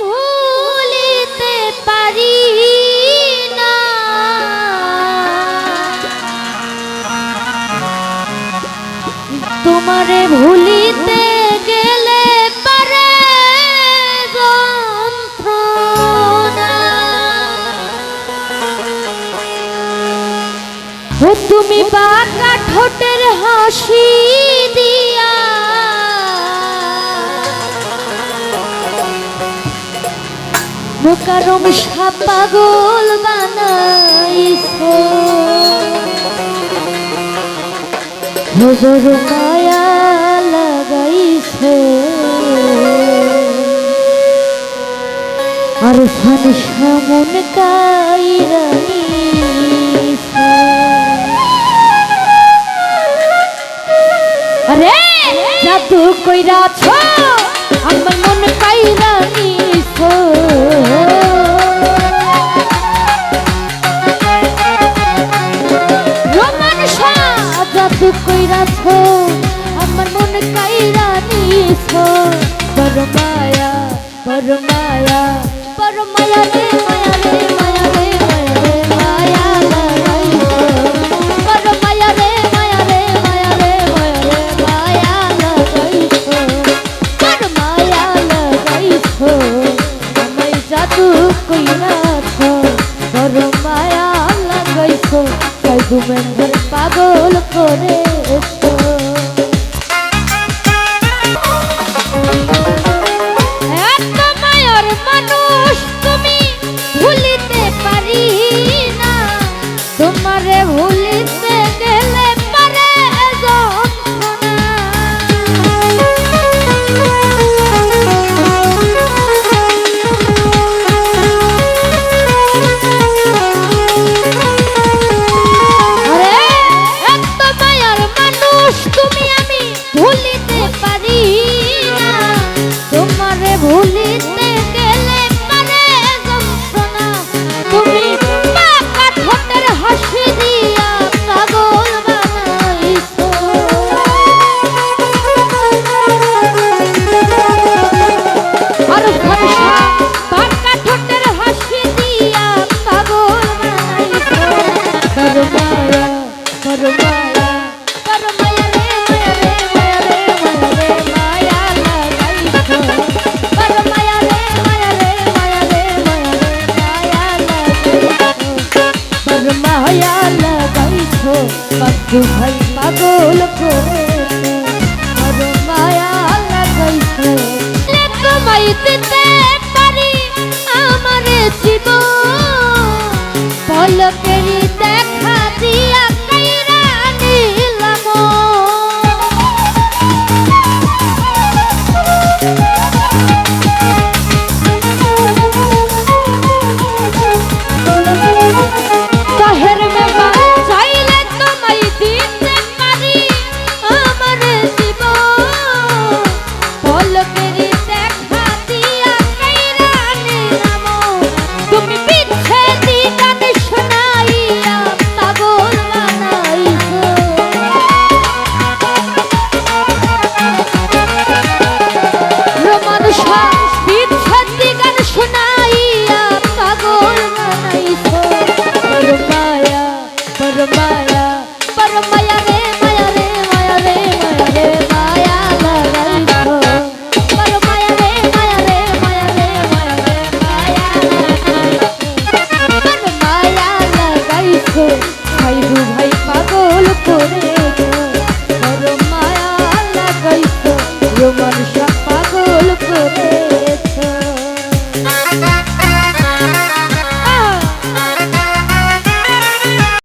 ভুলিতে পারি তোমারে ভুলিতে ও তুমি বাঁকা ঠোঁটের হাসি দিয়া। মোকারম সাপাগল বানাইছো। নজর মায়া লাগাইছে। আর ফান সামন কাইরাইছে আরে, জাদু কইরাছ আমার মন কাইরাইছ রোমান জাদু কইরাছ আমার মন কাইরা নিছ। বড় মায়া বড় মায়া, বড় রে মায়া রে মায়া রে, মায়া জাদু কইরাছ বড় মায়া লাগাইছ পাগল করেছ। মানুষ তুমি ভুলিতে লাগাইছো বাবু ভাই পাগল করেছ পলকেরই দেখা দিয়া